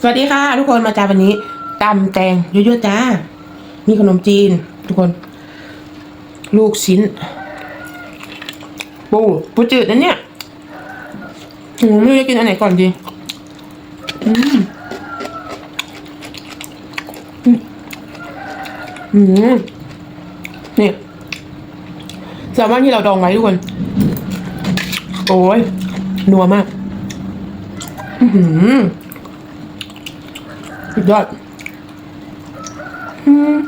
สวัสดีค่ะ ทุกคนมาจ้าวันนี้ตำแตงเยอะๆจ้า มีขนมจีน ทุกคน ลูกชิ้น ปูปูจืดนั่นเนี่ยโอ้ไม่รู้จะกินอันไหนก่อนดีอืมอืมนี่แซลมอนที่เราดองไว้ทุกคน โอ้ยนัวมาก อือหือ สุดยอดอืม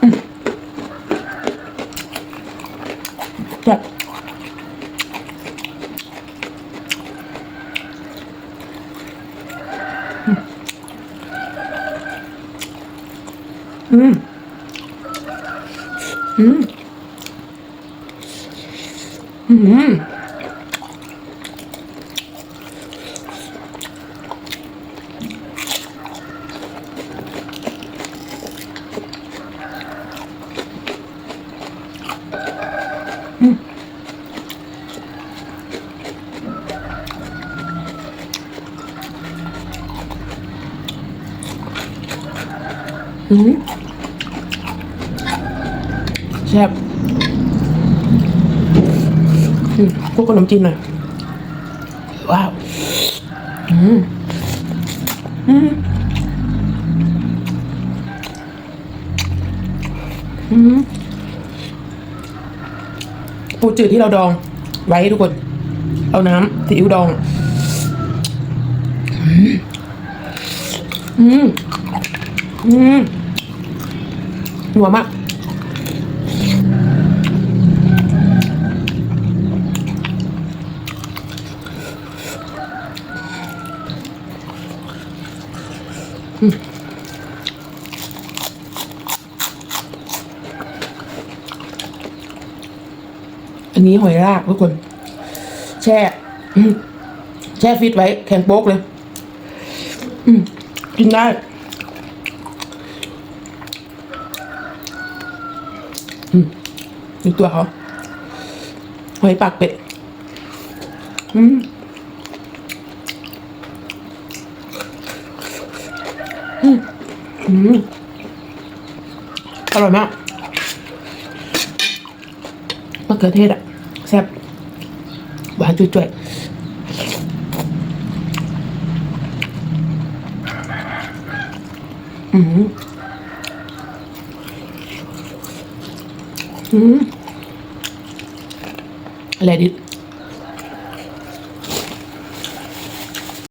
อืมแบบอืม อืม อืม อืมแซ่บอืมพวกขนมจีนหน่อย ว้าว อืม อืม อืม ปูจืดที่เราดองไว้ทุกคน เอาน้ำซีอิ๊วดอง อืม อืมนัวมากอืม นนี้หอยรากทุกคน แช่แช่ฟิตไว้ แข็งโป๊กเลยกินได้ อืมดูตัวเขาหอยปากเป็ด อืมอืมอืมอร่อยมากมะเขือเทศอะ ซ่บหวานจุ่ยๆอืมอืมอะไรดิ